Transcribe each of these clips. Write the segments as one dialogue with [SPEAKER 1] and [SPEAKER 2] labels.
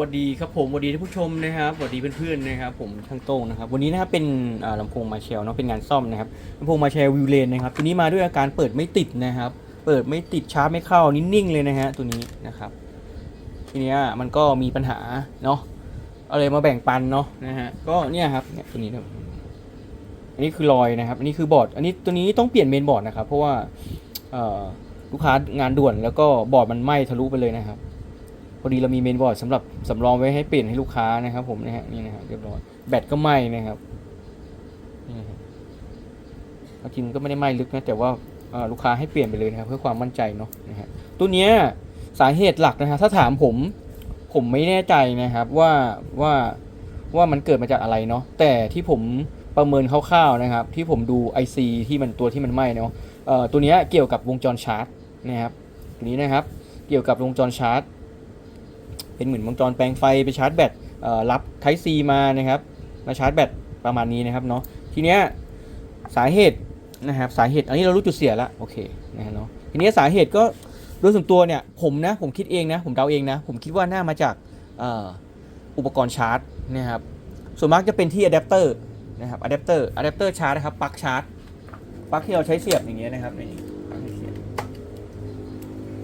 [SPEAKER 1] สวัสดีครับผมสวัสดีท่านผู้ชมนะครับสวัสดีเพื่อนๆนะครับ ผมช่างโต้งนะครับ วันนี้นะครับเป็นอ่าลำโพงมาเชลเนาะเป็นงานซ่อมนะครับลำโพงมาเชลวิวเลนนะครับตัวนี้มาด้วยอาการเปิดไม่ติดนะครับ เปิดไม่ติดชาร์จไม่เข้านิ่งๆเลยนะฮะตัวนี้นะครับ ทีเนี้ยมันก็มีปัญหาเนาะเอาเลยมาแบ่งปันเนาะนะฮะก็เนี่ยครับเนี่ยตัวนี้ครับอันนี้คือรอยนะครับ อันนี้คือบอร์ด อันนี้ตัวนี้ต้องเปลี่ยนเมนบอร์ดนะครับ เพราะว่าลูกค้างานด่วนแล้วก็บอร์ดมันไหม้ทะลุไปเลยนะครับ พอดีเรามีเมนบอร์ดสำหรับสำรองไว้ให้เปลี่ยนให้ลูกค้านะครับ ผมนะฮะนี่นะฮะเรียบร้อยแบตก็ไหม้นะครับนี่นะครับจริงก็ไม่ได้ไหม้ลึกนะแต่ว่าลูกค้าให้เปลี่ยนไปเลยนะครับ เพื่อความมั่นใจเนาะนะฮะตัวเนี้ยสาเหตุหลักนะฮะถ้าถามผมผมไม่แน่ใจนะครับว่าว่าว่ามันเกิดมาจากอะไรเนาะแต่ที่ผมประเมินคร่าวๆนะครับ ที่ผมดู IC ที่มันตัวที่มันไหม้เนาะตัวเนี้ยเกี่ยวกับวงจรชาร์จนะครับตัวนี้นะครับ เกี่ยวกับวงจรชาร์จ เป็นเหมือนวงจรแปลงไฟไปชาร์จแบตรับ Type C มานะครับมาชาร์จแบตประมาณนี้นะครับเนาะทีเนี้ยสาเหตุนะครับสาเหตุอันนี้เรารู้จุดเสียล้วโอเคนะฮะเนาะทีเนี้ยสาเหตุก็โดยส่วนตัวเนี่ยผมนะผมคิดเองนะผมเดาเองนะผมคิดว่าน่ามาจากอ,อุปกรณ์ชาร์จนะครับส่วนมากจะเป็นที่อะแดปเตอร์นะครับอะแดปเตอร์อะแดปเตอร์ชาร์จนะครับปลั๊กชาร์จปลั๊กที่เราใช้เสียบอย่างเงี้ยนะครับนี่ปลั๊กเสียบ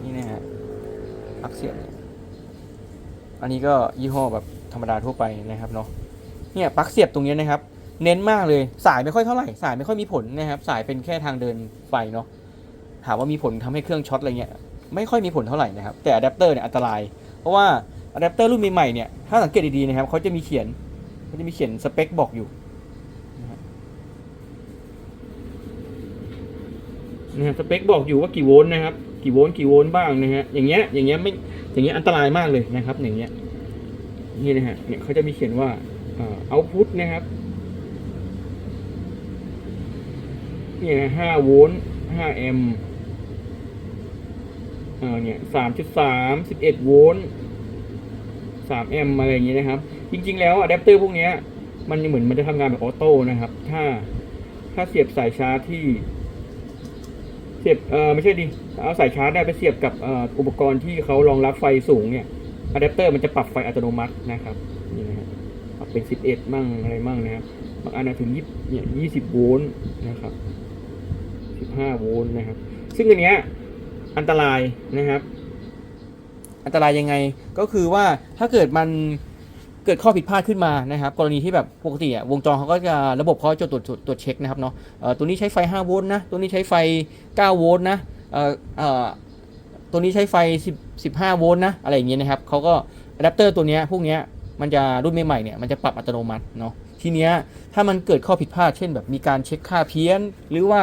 [SPEAKER 1] นี่นะฮะปลั๊กเสียบเนี่ย อันนี้ก็ยี่ห้อแบบธรรมดาทั่วไปนะครับเนาะเนี่ยปลั๊กเสียบตรงนี้นะครับ เน้นมากเลยสายไม่ค่อยเท่าไหร่สายไม่ค่อยมีผลนะครับ สายเป็นแค่ทางเดินไฟเนาะถามว่ามีผลทำให้เครื่องช็อตอะไรเงี้ยไม่ค่อยมีผลเท่าไหร่นะครับแต่อะแดปเตอร์เนี่ยอันตราย เพราะว่าอะแดปเตอร์รุ่นใหม่ๆเนี่ยถ้าสังเกตดีๆนะครับเขาจะมีเขียนเขาจะมีเขียนสเปคบอกอยู่นะฮะนะฮะสเปคบอกอยู่ว่ากี่โวลต์นะครับ กี่โวลต์กี่โวลต์บ้างนะฮะอย่างเงี้ยอย่างเงี้ยไม่ อย่างเงี้ยอันตรายมากเลยนะครับ อย่างเงี้ยนี่นะฮะเนี่ยเขาจะมีเขียนว่าเอาพุทนะครับนี่นะห้าโวลต์ห้าแอมป์เออเนี่ยสามจุดสามสิบเอ็ดโวลต์สามแอมป์อะไรอย่างเงี้ยนะครับ จริง ๆ แล้วอะแดปเตอร์พวกเนี้ยมันเหมือนมันจะทำงานแบบออโต้นะครับ ถ้าถ้าเสียบสายชาร์จที่ เสียบเออไม่ใช่ดิเอาสายชาร์จได้ไปเสียบกับอุปกรณ์ที่เขารองรับไฟสูงเนี่ยอะแดปเตอร์มันจะปรับไฟอัตโนมัตินะครับนี่นะฮะปรับเป็น 11 มั่งอะไรมั่งนะครับบางอันถึง20เนี่ย20โวลต์นะครับ15โวลต์นะครับ ซึ่งอันเนี้ยอันตรายนะครับ อันตรายยังไงก็คือว่าถ้าเกิดมัน เกิดข้อผิดพลาดขึ้นมานะครับกรณีที่แบบปกติอะวงจรเขาก็จะระบบเขาจะตรวจตรวจตรวจเช็คนะครับเนาะตัวนี้ใช้ไฟ 5 โวลต์นะ ตัวนี้ใช้ไฟ 9 โวลต์นะตัวนี้ใช้ไฟ10 15 โวลต์นะอะไรอย่างเงี้ยนะครับเขาก็อะแดปเตอร์ตัวเนี้ยพวกเนี้ยมันจะรุ่นใหม่ๆเนี่ยมันจะปรับอัตโนมัติเนาะทีเนี้ยถ้ามันเกิดข้อผิดพลาดเช่นแบบมีการเช็คค่าเพี้ยน หรือว่า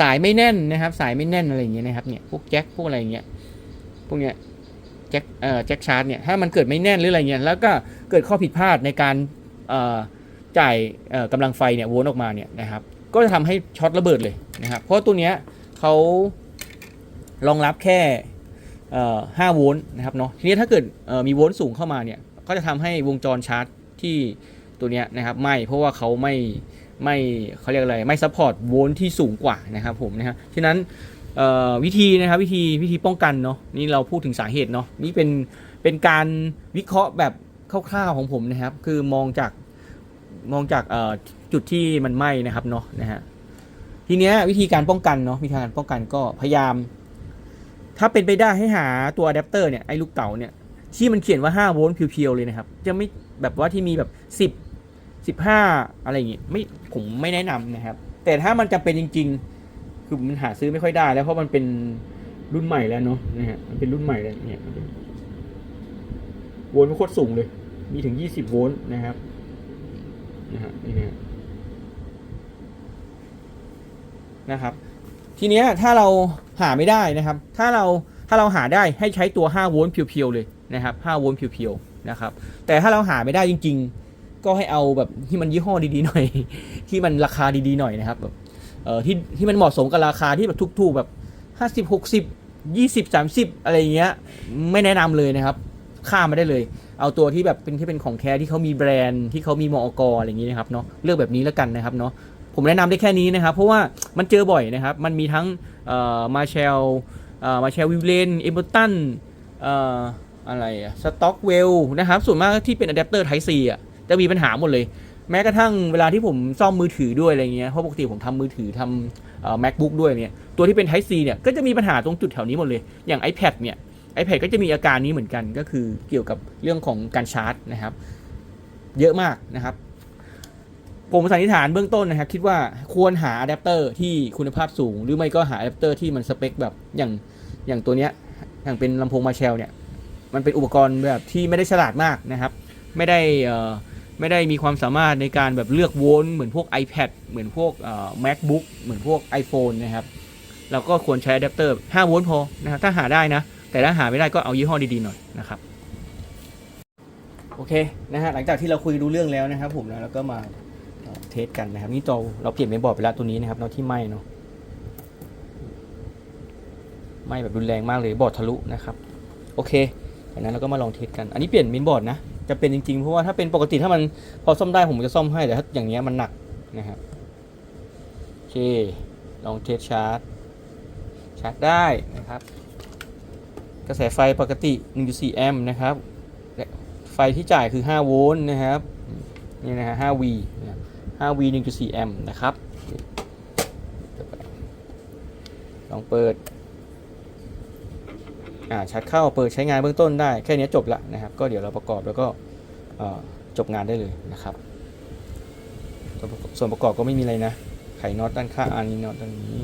[SPEAKER 1] สายไม่แน่นนะครับสายไม่แน่นอะไรอย่างเงี้ยนะครับเนี่ยพวกแจ็คพวกอะไรอย่างเงี้ยพวกเนี้ย จ็คเอ่อแจ็คชาร์จเนี่ยถ้ามันเกิดไม่แน่นหรืออะไรเงี้ยแล้วก็เกิดข้อผิดพลาดในการเอ่อจ่ายเอ่อกำลังไฟเนี่ยวลต์ออกมาเนี่ยนะครับก็จะทำให้ช็อตระเบิดเลยนะครับเพราะตัวเนี้ยเขารองรับแค่เอ่อ5โวลต์นะครับเนาะทีนี้ถ้าเกิดเอ่อมีโวลต์สูงเข้ามาเนี่ยก็จะทำให้วงจรชาร์จที่ตัวเนี้ยนะครับไม่เพราะว่าเขาไม่ไม่เขาเรียกอะไรไม่ซัพพอร์ตโวลต์ที่สูงกว่านะครับผมนะฮะฉะนั้น วิธีนะครับวิธีวิธีป้องกันเนาะนี่เราพูดถึงสาเหตุเนาะนี่เป็นเป็นการวิเคราะห์แบบคร่าวๆของผมนะครับ คือมองจากมองจากจุดที่มันไหม้นะครับเนาะนะฮะทีเนี้ยวิธีการป้องกันเนาะวิธีการป้องกันก็พยายาม ถ้าเป็นไปได้ให้หาตัวอะแดปเตอร์เนี่ยไอ้ลูกเต๋าเนี่ยที่มันเขียนว่า 5 โวลต์เพียวๆเลยนะครับ จะไม่แบบว่าที่มีแบบ 10 15 อะไรอย่างงี้ไม่ผมไม่แนะนำนะครับ แต่ถ้ามันจำเป็นจริง ๆ คือมันหาซื้อไม่ค่อยได้แล้วเพราะมันเป็นรุ่นใหม่แล้วเนาะนะฮะมันเป็นรุ่นใหม่แล้วเนี่ยโวลต์มันโคตรสูงเลย มีถึง20โวลต์นะครับนะฮะนี่นะฮะนะครับ ทีเนี้ยถ้าเราหาไม่ได้นะครับ ถ้าเราถ้าเราหาได้ให้ใช้ตัว 5 โวลต์เพียวๆเลยนะครับ 5 โวลต์เพียวๆนะครับ แต่ถ้าเราหาไม่ได้จริง ๆ ก็ให้เอาแบบที่มันยี่ห้อดีๆหน่อย ที่มันราคาดีๆหน่อยนะครับแบบ เอ่อที่ที่มันเหมาะสมกับราคาที่แบบถูกๆแบบ50 60 20 30อะไรอย่างเงี้ยไม่แนะนำเลยนะครับข้ามมาได้เลย เอาตัวที่แบบเป็นที่เป็นของแท้ที่เขามีแบรนด์ที่เขามีมอกอะไรอย่างงี้นะครับเนาะเลือกแบบนี้แล้วกันนะครับเนาะผมแนะนำได้แค่นี้นะครับ เพราะว่ามันเจอบ่อยนะครับ มันมีทั้งมาเชลมาเชลวิลเลนเอเบอร์ตันอะไรอะสต็อกเวลนะครับส่วนมากที่เป็นอะแดปเตอร์ Type C อะจะมีปัญหาหมดเลย แม้กระทั่งเวลาที่ผมซ่อมมือถือด้วยอะไรเงี้ยเพราะปกติผมทำมือถือทำเอ่อ macbook ด้วยเนี่ยตัวที่เป็น Type C เนี่ยก็จะมีปัญหาตรงจุดแถวนี้หมดเลย อย่าง iPad เนี่ย iPad ก็จะมีอาการนี้เหมือนกันก็คือเกี่ยวกับเรื่องของการชาร์จนะครับ เยอะมากนะครับ ผมสันนิษฐานเบื้องต้นนะครับ คิดว่าควรหาอะแดปเตอร์ที่คุณภาพสูง หรือไม่ก็หาอะแดปเตอร์ที่มันสเปคแบบอย่างอย่างตัวเนี้ยอย่างเป็นลำโพงมาเชลเนี่ยมันเป็นอุปกรณ์แบบที่ไม่ได้ฉลาดมากนะครับ ไม่ได้เอ่อ ไม่ได้มีความสามารถในการแบบเลือกโวลต์เหมือนพวก iPad เหมือนพวก MacBook เหมือนพวก iPhone นะครับเราก็ควรใช้อะแดปเตอร์ 5 โวลต์พอนะครับถ้าหาได้นะ แต่ถ้าหาไม่ได้ก็เอายี่ห้อดี ๆ หน่อยนะครับ โอเคนะฮะหลังจากที่เราคุยรู้เรื่องแล้วนะครับผมนะแล้วก็มาเทสกันนะครับ นี่เราเราเปลี่ยนเมนบอร์ดไปแล้วตัวนี้นะครับเนาะที่ไหมเนาะไหมแบบรุนแรงมากเลยบอร์ดทะลุนะครับ โอเคจากนั้นเราก็มาลองเทสกัน อันนี้เปลี่ยนเมนบอร์ดนะ จะเป็นจริงๆ เพราะว่าถ้าเป็นปกติถ้ามันพอซ่อมได้ผมจะซ่อมให้แต่ถ้าอย่างเงี้ยมันหนักนะครับโอเคลองเทสชาร์จชาร์จได้นะครับ กระแสไฟปกติ 1.4 แอมป์นะครับและไฟที่จ่ายคือ 5 โวลต์นะครับนี่นะฮะ 5V นะครับ 5V 1.4 แอมป์นะครับลองเปิด ชาร์จเข้าเปิดใช้งานเบื้องต้นได้แค่นี้จบละนะครับ ก็เดี๋ยวเราประกอบแล้วก็จบงานได้เลยนะครับ ส่วนประกอบส่วนประกอบก็ไม่มีอะไรนะ ไขน็อตด้านข้างอันนี้น็อตด้านนี้